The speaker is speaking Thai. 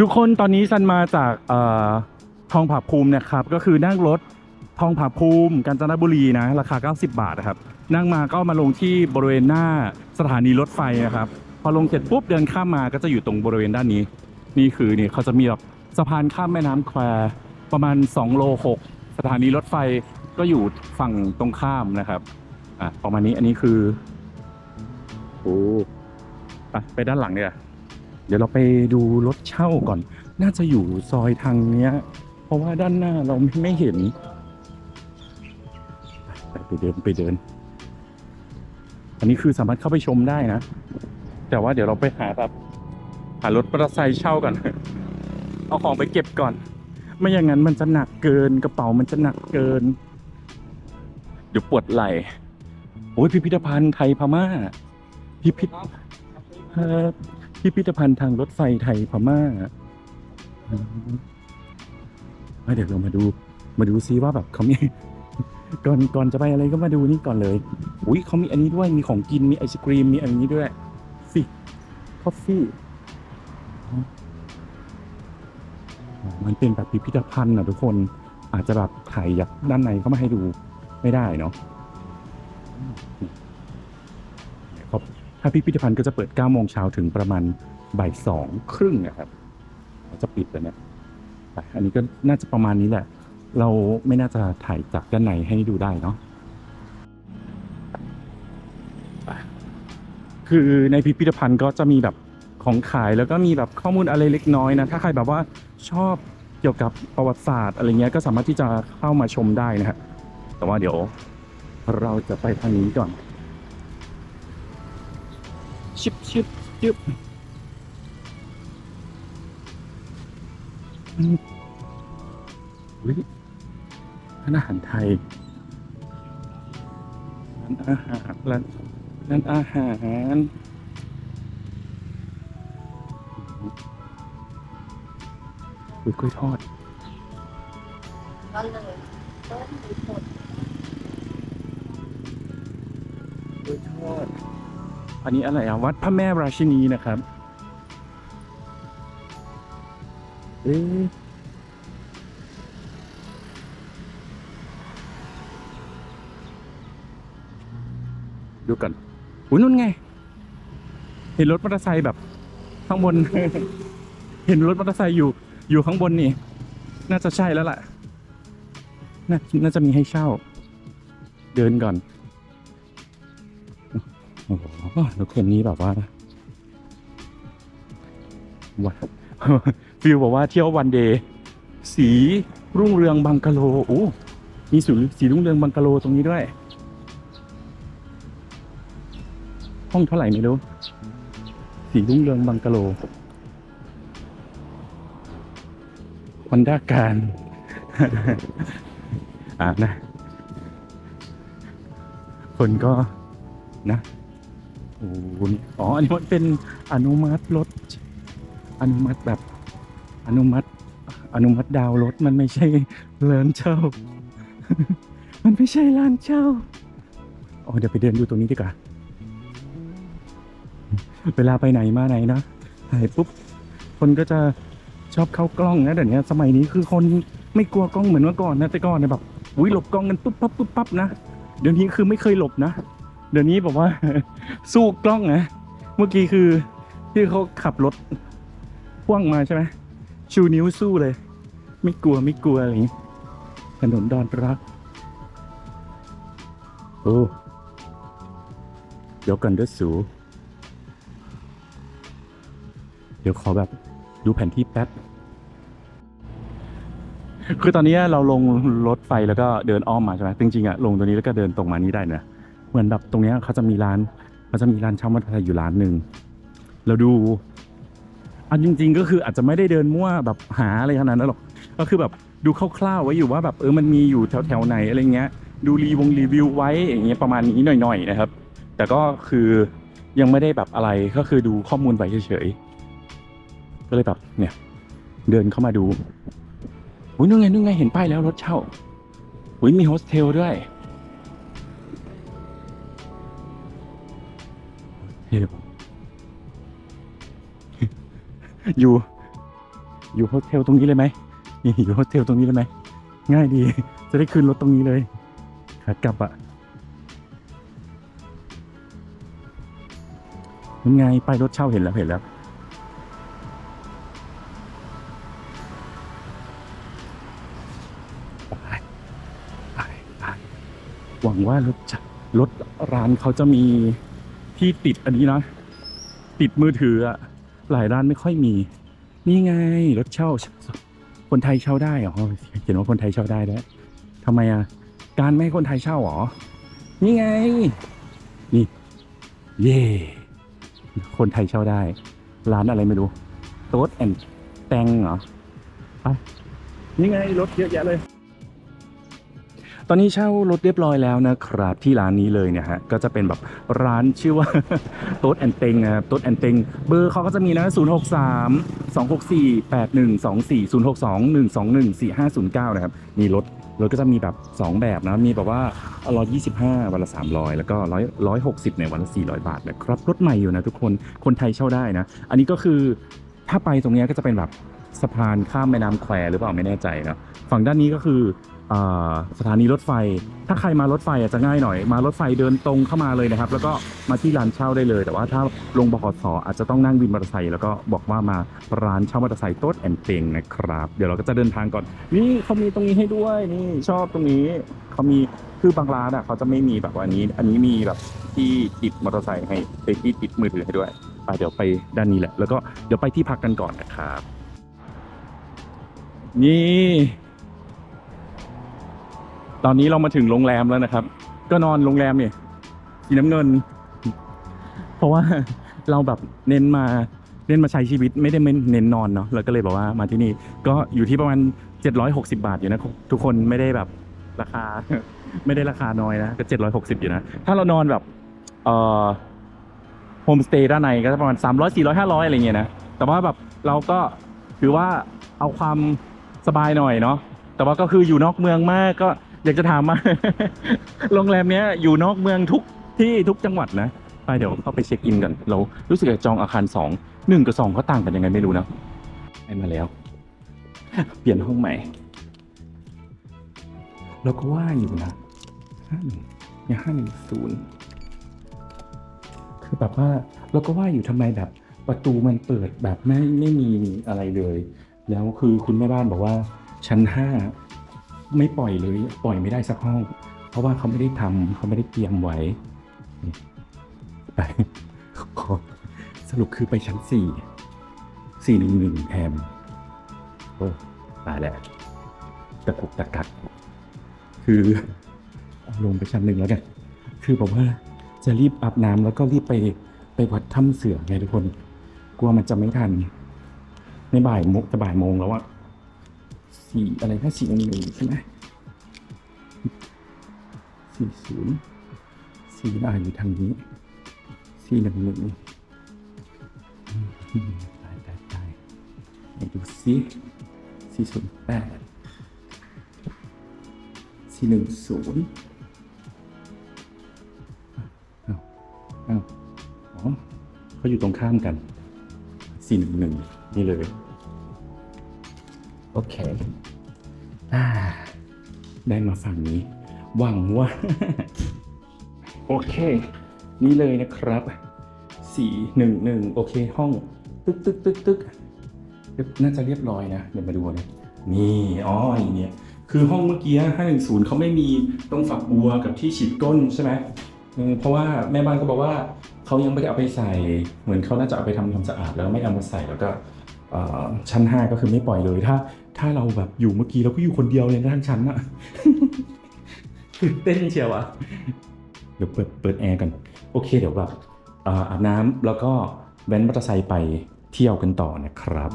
ทุกคนตอนนี้ซันมาจากเอ่อทองผาภูมินะครับ ก็คือนั่งรถทองผาภูมิกาญจนบุรีนะ ราคา 90 บาทนะครับ นั่งมาก็มาลงที่บริเวณหน้าสถานีรถไฟนะครับ พอลงเสร็จปุ๊บเดินข้ามมาก็จะอยู่ตรงบริเวณด้านนี้ นี่คือนี่เขาจะมีแบบสะพานข้ามแม่น้ำแควประมาณ 2 โล 6 สถานีรถไฟก็อยู่ฝั่งตรงข้ามนะครับอะประมาณนี้อันนี้คือโอ้ไปด้านหลังเนี่ย เดี๋ยวเราไปดูรถเช่าก่อน น่าจะอยู่ซอยทางเนี้ย เพราะว่าด้านหน้าเราไม่ไมเห็น ไปเดินไปเดิน อันนี้คือสามารถเข้าไปชมได้นะ แต่ว่าเดี๋ยวเราไปหาแบบหารถมอเตอร์ไซค์เช่าก่อน เอาของไปเก็บก่อน ไม่อย่างนั้นมันจะหนักเกินกระเป๋ามันจะหนักเกิน เดี๋ยวปวดไหล่โอ้ยพิพิธภัณฑ์ไทยพม่าพิพิธ พิพิธภัณฑ์ทางรถไฟไทยพม่าอืมอะเดี๋ยวเรามาดู มาดูซิว่าแบบเขามีก่อนก่อนจะไปอะไรก็มาดูนี่ก่อนเลย อุ้ยเขามีอันนี้ด้วยมีของกินมีไอศกรีมมีอันนี้ด้วยสิคอฟฟี่มันเป็นแบบพิพิธภัณฑ์นะทุกคนอาจจะแบบถ่ายจากด้านในเข้ามาให้ดูไม่ได้เนาะครับ ถ้าพิพิธภัณฑ์ก็จะเปิด9โมงเช้าถึงประมาณบ่ายสองครึ่งนะครับเขาจะปิดแล้วเนี่ยอันนี้ก็น่าจะประมาณนี้แหละ เราไม่น่าจะถ่ายจากด้านในให้ดูได้เนาะคือในพิพิธภัณฑ์ก็จะมีแบบของขายแล้วก็มีแบบข้อมูลอะไรเล็กน้อยนะ ถ้าใครแบบว่าชอบเกี่ยวกับประวัติศาสตร์อะไรเงี้ยก็สามารถที่จะเข้ามาชมได้นะฮะแต่ว่าเดี๋ยวเราจะไปทางนี้ก่อน ชิบชิบชิบอืมอุ๊ยร้านอาหารไทยร้านอาหารร้านร้านอาหารอุ้ยกล้วยทอดก็เลยเบิ้ลหรือผลกล้วยทอด อันนี้อะไรอะวัดพระแม่ราชินีนะครับเอ๊ะดูกันอุ้ยนู่นไง เห็นรถมอเตอร์ไซค์แบบ ข้างบน เห็นรถมอเตอร์ไซค์อยู่ อยู่ข้างบนนี่ น่าจะใช่แล้วล่ะ น่าน่าจะมีให้เช่า เดินก่อน โอ้โหคนนี้แบบว่าว่าฟิลบอกว่าเที่ยววันเดย์สีรุ่งเรืองบังกะโลโอ้มีสีสีรุ่งเรืองบังกะโลตรงนี้ด้วย ห้องเท่าไหร่ไม่รู้สีรุ่งเรืองบังกะโลวันด้าการอ่านะ คนก็นะ โอ้โหอ๋อ อันนี้มันเป็นอนุมัติรถ อนุมัติแบบ อนุมัติ อนุมัติดาวรถมันไม่ใช่เลินเช่า มันไม่ใช่ร้านเช่า อ๋อ เดี๋ยวไปเดินดูตรงนี้ดีกว่า เวลาไปไหนมาไหนนะถ่ายปุ๊บ คนก็จะชอบเข้ากล้องนะเดี๋ยวนี้สมัยนี้คือคนไม่กลัวกล้องเหมือนเมื่อก่อนนะแต่ก่อนเนี่ยแบบอุ้ยหลบกล้องกันปุ๊บปั๊บปุ๊บปั๊บนะเดี๋ยวนี้คือไม่เคยหลบนะ เดี๋ยวนี้แบบว่า สู้กล้องนะ เมื่อกี้คือที่เขาขับรถพ่วงมาใช่ไหมชูนิ้วสู้เลย ไม่กลัวไม่กลัวอะไรอย่างนี้ถนนดอนรักโอ้เดี๋ยวกันเด้อสู เดี๋ยวขอแบบดูแผนที่แป๊บ คือตอนนี้เราลงรถไฟแล้วก็เดินอ้อมมาใช่ไหมจริงๆอะลงตัวนี้แล้วก็เดินตรงมานี้ได้นะเห มือนแบบตรงเนี้ยเขาจะมีร้านเขาจะมีร้านเช่ามอเตอร์ไซค์อยู่ร้านหนึ่งเราดูอันจริง ๆ ก็คืออาจจะไม่ได้เดินมั่วแบบหาอะไรขนาดนั้นหรอกก็คือแบบดูคร่าวๆไว้อยู่ว่าแบบเออมันมีอยู่แถวๆไหนอะไรเงี้ย ดูรีวงรีวิวไว้อย่างเงี้ยประมาณนี้หน่อยๆนะครับ แต่ก็คือยังไม่ได้แบบอะไรก็คือดูข้อมูลไปเฉยๆก็เลยแบบเนี่ย เดินเข้ามาดูอุ้ยนู่นไงนู่นไงเห็นป้ายแล้วรถเช่าอุ้ยมีโฮสเทลด้วย อยู่ อยู่โฮสเทลตรงนี้เลยไหมนี่อยู่โฮสเทลตรงนี้เลยไหม ง่ายดี จะได้ขึ้นรถตรงนี้เลยขากลับอะยังไงไปรถเช่าเห็นแล้วเห็นแล้วไปไปไปหวังว่ารถจะรถร้านเขาจะมี ที่ติดอันนี้นะติดมือถืออะหลายร้านไม่ค่อยมี นี่ไงรถเช่า คนไทยเช่าได้เหรอเขียนว่าคนไทยเช่าได้ด้วทำไมอะการไม่ให้คนไทยเช่าเหรอ นี่ไง นี่ เย่คนไทยเช่าได้ ร้านอะไรไม่รู้โต๊ดแอนแตงเหรอไปนี่ไงรถเยอะแยะเลย ตอนนี้เช่ารถเรียบร้อยแล้วนะครับที่ร้านนี้เลยเนี่ยฮะก็จะเป็นแบบร้านชื่อว่าโต๊ดแอนเตงนะครับโต๊ดแอนเตงเบอร์เขาก็จะมีนะ 0 6 3 2 6 4 8 1 2 4 0 6 2 1 2 1 4 5 0 9 นะครับ มีรถรถก็จะมีแบบ 2 แบบนะ มีแบบว่า 125 วันละ 300 แล้วก็ 160 ในวันละ 400 บาทนะครับ รถใหม่อยู่นะทุกคน คนไทยเช่าได้นะ อันนี้ก็คือถ้าไปตรงนี้ก็จะเป็นแบบสะพานข้ามแม่น้ำแควหรือเปล่าไม่แน่ใจนะ ฝั่งด้านนี้ก็คือ สถานีรถไฟ ถ้าใครมารถไฟอาจจะง่ายหน่อย มารถไฟเดินตรงเข้ามาเลยนะครับ แล้วก็มาที่ร้านเช่าได้เลย แต่ว่าถ้าลงบขสอาจจะต้องนั่งวินมอเตอร์ไซค์แล้วก็บอกว่ามาร้านเช่ามอเตอร์ไซค์โต๊ดแอนเตงนะครับ เดี๋ยวเราก็จะเดินทางก่อน นี่เขามีตรงนี้ให้ด้วยนี่ชอบตรงนี้เขามีคือบางร้านอะเขาจะไม่มีแบบว่านนี้ อันนี้มีแบบที่ติดมอเตอร์ไซค์ให้เป็นที่ติดมือถือให้ด้วยไปเดี๋ยวไปด้านนี้แหละ แล้วก็เดี๋ยวไปที่พักกันก่อนนะครับ นี่ ตอนนี้เรามาถึงโรงแรมแล้วนะครับ ก็นอนโรงแรมเนี่ยสีน้ำเงิน เพราะว่าเราแบบเน้นมาเน้นมาใช้ชีวิตไม่ได้เน้นนอนเนาะเราก็เลยบอกว่ามาที่นี่ก็อยู่ที่ประมาณ 760 บาทอยู่นะทุกคนไม่ได้แบบราคา ไม่ได้ราคาน้อยนะก็ 760 อยู่นะ ถ้าเรานอนแบบเอ่อโฮมสเตย์ด้านในก็จะประมาณ 300 400 500 อะไรเงี้ยนะแต่ว่าแบบเราก็ถือว่าเอาความสบายหน่อยเนาะแต่ว่าก็คืออยู่นอกเมืองมากก็ อยากจะถามว่าโรงแรมเนี้ยอยู่นอกเมืองทุกที่ทุกจังหวัดนะไปเดี๋ยวเข้าไปเช็คอินกัน เรารู้สึกจะจองอาคารสองหนึ่งกับสองเขาต่างกันยังไงไม่รู้นะไปมาแล้ว เปลี่ยนห้องใหม่เราก็ว่าอยู่นะห้าหนึ่งยังห้าหนึ่งศูนย์คือแบบว่าเราก็ว่าอยู่ทำไมแบบประตูมันเปิดแบบไม่ไม่มีอะไรเลย แล้วคือคุณแม่บ้านบอกว่าชั้นห้า ไม่ปล่อยเลยปล่อยไม่ได้สักห้อง เพราะว่าเขาไม่ได้ทำเขาไม่ได้เตรียมไว้ไปสรุปคือไปชั้นสี่สี่หนึ่งหนึ่งแอมโอ้ตายแล้วตะกุกตะกัก คือลงไปชั้นหนึ่งแล้วกัน คือบอกว่าจะรีบอาบน้ำแล้วก็รีบไปไปวัดถ้ำเสือไงทุกคน กลัวมันจะไม่ทันในบ่ายโมงจะบ่ายโมงแล้วอะ สี่อะไรนะสี่หนึ่งหนึ่งใช่ไหมสี่ศูนย์สี่อ่าอยู่ทางนี้สี่หนึ่งหนึ่งตายตายตายไหนดูสิสี่ศูนย์แปดสี่หนึ่งศูนย์อ้าวอ้าวอ๋อเขาอยู่ตรงข้ามกันสี่หนึ่งหนึ่งนี่เลย โอเคอ่าได้มาฝั่งนี้ หวังว่า โอเค นี่เลยนะครับ สี่หนึ่งหนึ่งโอเคห้อง ตึกตึกตึกตึกน่าจะเรียบร้อยนะ เดี๋ยวมาดูนะนี่อ๋อไอเนี่ยคือห้องเมื่อกี้ 510 เขาไม่มีตรงฝักบัวกับที่ฉีดก้นใช่ไหมเพราะว่าแม่บ้านก็บอกว่าเขายังไม่ได้เอาไปใส่ เหมือนเขาน่าจะเอาไปทำความสะอาดแล้วไม่เอามาใส่แล้วก็ ชั้น 5 ก็คือไม่ปล่อยเลยถ้า ถ้าเราแบบอยู่เมื่อกี้เราก็อยู่คนเดียวเลยนะทั้งชั้นอะตื่นเต้นเชียวอะเดี๋ยวเปิดเปิดแอร์กันโอเค เดี๋ยวแบบอาบน้ำแล้วก็แว้นมอเตอร์ไซค์ไปเที่ยวกันต่อนะครับ